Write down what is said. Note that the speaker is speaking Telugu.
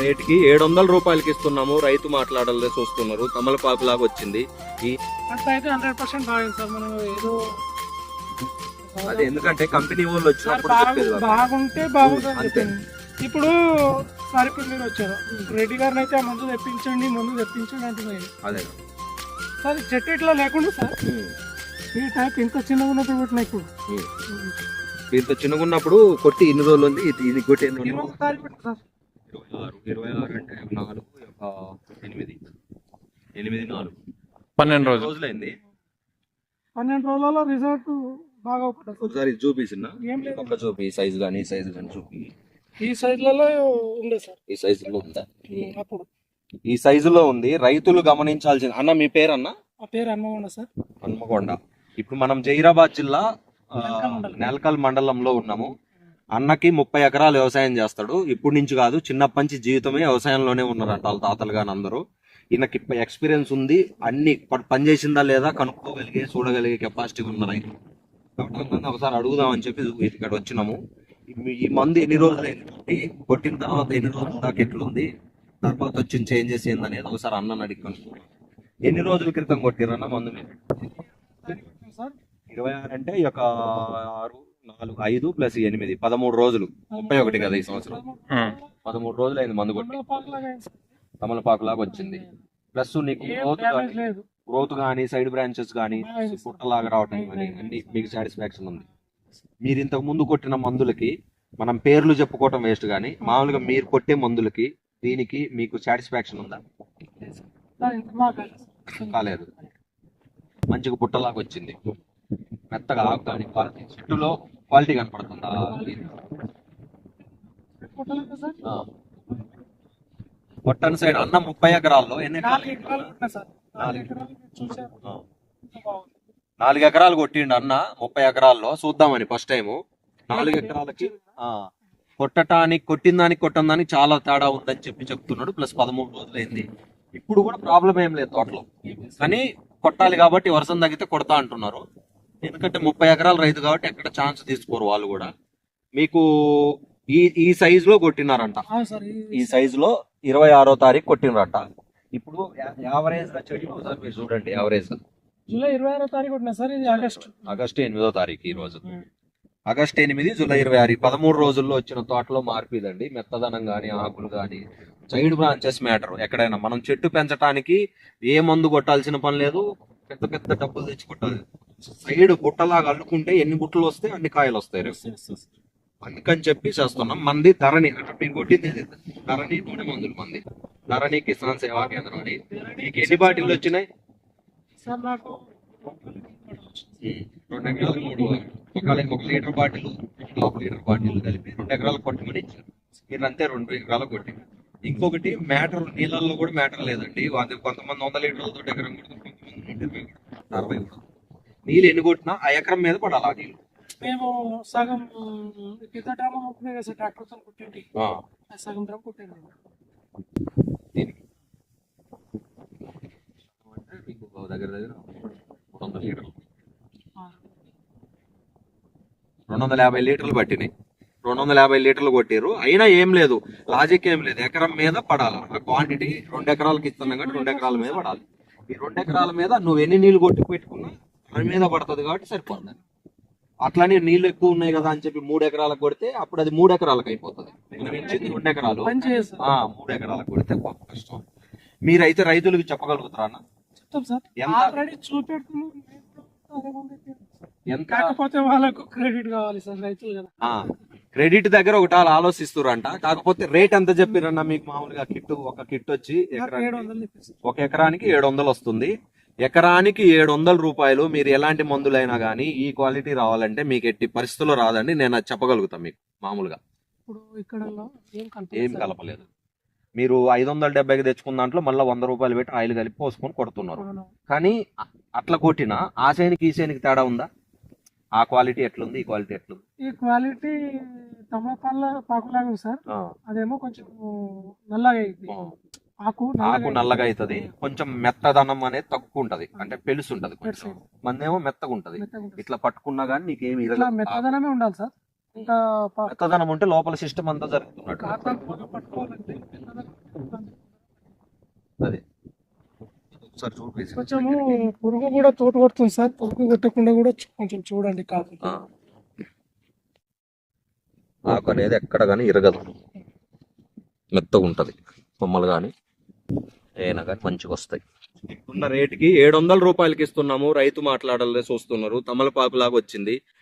రేటుకి ఏడు వందల రూపాయలకి ఇస్తున్నాము. రైతు మాట్లాడాలని చూస్తున్నారు. తమలపాకు లాగా వచ్చింది. అది ఎందుకంటే కంపెనీ వాళ్ళు వచ్చినప్పుడు. బాగుంటే బాగుంటుంది ఇప్పుడు సార్ ఇప్పుడు మీరు వచ్చారు. రెడ్డి గారిని అయితే మందు తెప్పించండి మందు తెప్పించండి అంటున్నాయి. అదే. సార్ చెట్టు ఇట్లా లేకుండా సార్. ఈ టైప్ ఇంత చిన్నగా ఉన్నప్పుడు ఇప్పుడు ఇంత చిన్నగా ఉన్నప్పుడు కొట్టి ఇన్ని రోజులు ఉంది. ఇది ఇది కొట్టి ఎన్ని ఇరవై ఆరు ఇరవై ఆరు అంటే నాలుగు ఎనిమిది. ఎనిమిది నాలుగు. పన్నెండు రోజులు. రోజులైంది? పన్నెండు రోజులలో రిజల్ట్ బాగా అవుతుంది. ఒకసారి చూపిస్తున్నా. ఏం లేదు. పక్క చూపి ఈ సైజు కానీ ఈ సైజు కానీ చూపి. ఈ సైడ్లలో ఉండే సార్. ఈ సైజులో ఉందా? అప్పుడు. ఈ సైజులో ఉంది. రైతులు గమనించాల్సింది. అన్న మీ పేరు అన్న ఆ పేరు హన్మకొండ సార్. హన్మకొండ. ఇప్పుడు మనం జైరాబాద్ జిల్లా ఆ. నెల్కల్ మండలంలో ఉన్నాము. అన్నకి ముప్పై ఎకరాలు వ్యవసాయం చేస్తాడు. ఇప్పుడు నుంచి కాదు చిన్నప్పటి నుంచి జీవితమే వ్యవసాయంలోనే ఉన్నారంట వాళ్ళ తాతలు కానీ అందరూ. ఈయనకి ఎక్స్పీరియన్స్ ఉంది. అన్ని ప- పని చేసిందా లేదా కనుక్కోగలిగే చూడగలిగే కెపాసిటీ ఉన్న రైతు కాబట్టి ఒకసారి అడుగుదామని చెప్పి ఇక్కడ వచ్చినాము. ఈ- మందు ఎన్ని రోజులు అయింది కొట్టిన తర్వాత ఎన్ని రోజులు దాకా ఎట్లుంది తర్వాత వచ్చిన చేంజెస్ ఏందనేది ఒకసారి అన్నని అడిగి ఎన్ని రోజుల క్రితం కొట్టిరన్న మందు ఇరవై ఆరు అంటే ఈ యొక్క ఆరు నాలుగు ఐదు ప్లస్ ఎనిమిది పదమూడు రోజులు. ముప్పై ఒకటి కదా ఈ సంవత్సరం. పదమూడు రోజులు అయింది మందు కొట్టి. తమలపాకు లాగా వచ్చింది ప్లస్ నీకు గ్రోత్ కానీ సైడ్ బ్రాంచెస్ కానీ. పుట్టలాగా రావటం కానీ అన్ని మీకు సాటిస్ఫాక్షన్ ఉంది. మీరు ఇంతకు ముందు కొట్టిన మందులకి మనం పేర్లు చెప్పుకోవటం వేస్ట్ కానీ మామూలుగా మీరు కొట్టే మందులకి దీనికి మీకు సాటిస్ఫాక్షన్ ఉందా? కాలేదు. మంచిగా పుట్టలాగా వచ్చింది మెత్తగా ఆకు కానీ చెట్టులో క్వాలిటీ కనపడుతుందా. పొట్టన్ సైడ్ అన్న ముప్పై ఎకరాల్లో ఎన్ని నాలుగు ఎకరాలు కొట్టిండు అన్న ముప్పై ఎకరాల్లో చూద్దామని ఫస్ట్ టైం నాలుగు ఎకరాలకి ఆ, కొట్టటానికి కొట్టిన దానికి కొట్టిన దానికి చాలా తేడా ఉందని చెప్పి చెప్తున్నాడు. ప్లస్ పదమూడు రోజులైంది. ఇప్పుడు కూడా ప్రాబ్లం ఏం లేదు తోటలో. కానీ కొట్టాలి కాబట్టి వర్షం తగ్గితే కొడతా అంటున్నారు. ఎందుకంటే ముప్పై ఎకరాల రైతు కాబట్టి ఎక్కడ ఛాన్స్ తీసుకోరు వాళ్ళు కూడా. మీకు ఈ ఈ సైజ్లో కొట్టినారంట. ఈ సైజు లో ఇరవై ఆరో తారీఖు కొట్టినరట. ఇప్పుడు యావరేజ్ ఒకసారి మీరు చూడండి యావరేజ్. జూలై ఇరవై ఆరో తారీఖు కొట్టినా సార్ ఇది ఆగస్ట్. ఆగస్టు ఎనిమిదో తారీఖు ఈ రోజు. ఆగస్టు ఎనిమిది జూలై ఇరవై ఆరు. పదమూడు రోజుల్లో వచ్చిన తోటలో మార్పు ఇదండి మెత్తదనం కానీ ఆకులు కానీ సైడ్ బ్రాంచెస్ మ్యాటర్. ఎక్కడైనా మనం చెట్టు పెంచడానికి ఏ మందు కొట్టాల్సిన పని లేదు. పెద్ద పెద్ద డబ్బులు తెచ్చి కొట్టాలి. సైడ్ బుట్టలాగా అల్లుకుంటే ఎన్ని బుట్టలు వస్తే అన్ని కాయలు వస్తాయి రేపు. అందుకని చెప్పి చేస్తున్నాం. మంది ధరణి అంటే కొట్టింది? ధరణి నూనె మందులు మంది. ధరణి కిసాన్ సేవా కేంద్రం అని. మీకు ఎన్ని బాటిల్ వచ్చినాయి? రెండు ఎకరాలు మూడు ఒకవేళ ఒక లీటర్ బాటిల్ ఒక లీటర్ బాటిల్ కలిపి రెండు ఎకరాలు కొట్టమని ఇచ్చారు. మీరు అంతే రెండు ఎకరాలు కొట్టి ఇంకొకటి మ్యాటర్ నీళ్ళల్లో కూడా మ్యాటర్ లేదండి. కొంతమంది వంద లీటర్లతో ఎకరం కొడుతుంది కొంతమంది నూట ఇరవై కొడతారు, అరవై కొడతారు. నీళ్ళు ఎన్ని కొట్టినా ఆ ఎకరం మీద పడాలి ఆ నీళ్ళు. మేము సగం పెద్ద డ్రామా కదా సార్ ట్రాక్టర్తో కుట్టేటి ఆ, ఆ సగం డ్రామ్ కుట్టాను దీనికి. దగ్గర దగ్గర వందల లీటర్లు. రెండు వందల యాభై లీటర్లు పట్టినాయి. రెండు వందల యాభై లీటర్లు కొట్టారు అయినా ఏం లేదు. లాజిక్ ఏం లేదు. ఎకరం మీద పడాలి. ఆ క్వాంటిటీ రెండు ఎకరాలకి ఇస్తున్నాం కాబట్టి రెండు ఎకరాల మీద పడాలి. ఈ రెండు ఎకరాల మీద నువ్వు ఎన్ని నీళ్ళు కొట్టి పెట్టుకున్నా దాని మీద పడుతుంది కాబట్టి సరిపోతుంది. అట్లనే నీళ్ళు ఎక్కువ ఉన్నాయి కదా అని చెప్పి మూడు ఎకరాలకు కొడితే అప్పుడు అది మూడు ఎకరాలకు అయిపోతుంది. మనం రెండు ఎకరాలు. మూడు ఎకరాలకు కొడితే కష్టం. మీరైతే రైతులకు చెప్పగలుగుతారా అన్న? ఎంత- కాకపోతే వాళ్ళకు క్రెడిట్ కావాలి సార్ రైతులు కదా. ఆ, క్రెడిట్ దగ్గర ఒకటి వాళ్ళు ఆలోచిస్తురంట కాకపోతే రేట్ ఎంత చెప్పిరన్న మీకు మామూలుగా కిట్ ఒక కిట్ వచ్చి ఒక ఎకరానికి ఏడు వందలు వస్తుంది. ఎకరానికి ఏడు వందల రూపాయలు మీరు ఎలాంటి మందులైనా కానీ ఈ క్వాలిటీ రావాలంటే మీకు ఎట్టి పరిస్థితుల్లో రాదండి. నేను అది చెప్పగలుగుతాను మీకు మామూలుగా. ఇప్పుడు ఇక్కడ ఏం. కలపలేదు మీరు ఐదు వందల డెబ్బైకి తెచ్చుకున్న దాంట్లో మళ్ళీ వంద రూపాయలు పెట్టి ఆయిల్ కలిపి పోసుకొని కొడుతున్నారు. కానీ అట్లా కొట్టిన ఆ సేనికి ఈ సేనికి తేడా ఉందా? ఆ క్వాలిటీ ఎట్లుంది? ఈ క్వాలిటీ ఎట్లుంది? ఈ క్వాలిటీ తమలపాల పాకులాగా సార్. అదేమో కొంచెం నల్లగా. ఆకు నల్లగా అవుతుంది కొంచెం మెత్తదనం అనేది తక్కువ ఉంటది అంటే పెలుసు ఉంటది కొంచెం మందేమో మెత్తగా ఉంటది ఇట్లా పట్టుకున్నా గానీ నీకేమి మెత్తదనమే ఉండాలి సార్. మెత్తదనం ఉంటే లోపల సిస్టమ్ అంతా జరుగుతున్నట్టు. అదే. కొంచెము పురుగు కూడా తోటు సార్. పురుగు కొట్టకుండా కూడా కొంచెం చూడండి కాకు ఆకు అనేది ఎక్కడ కానీ ఇరగదు. మెత్తగా ఉంటుంది బొమ్మలు కానీ ఏనా మంచిగా వస్తాయి. ఉన్న రేటుకి ఏడు వందల రూపాయలకి ఇస్తున్నాము. రైతు మాట్లాడాలి చూస్తున్నారు తమలపాకు లాగా వచ్చింది.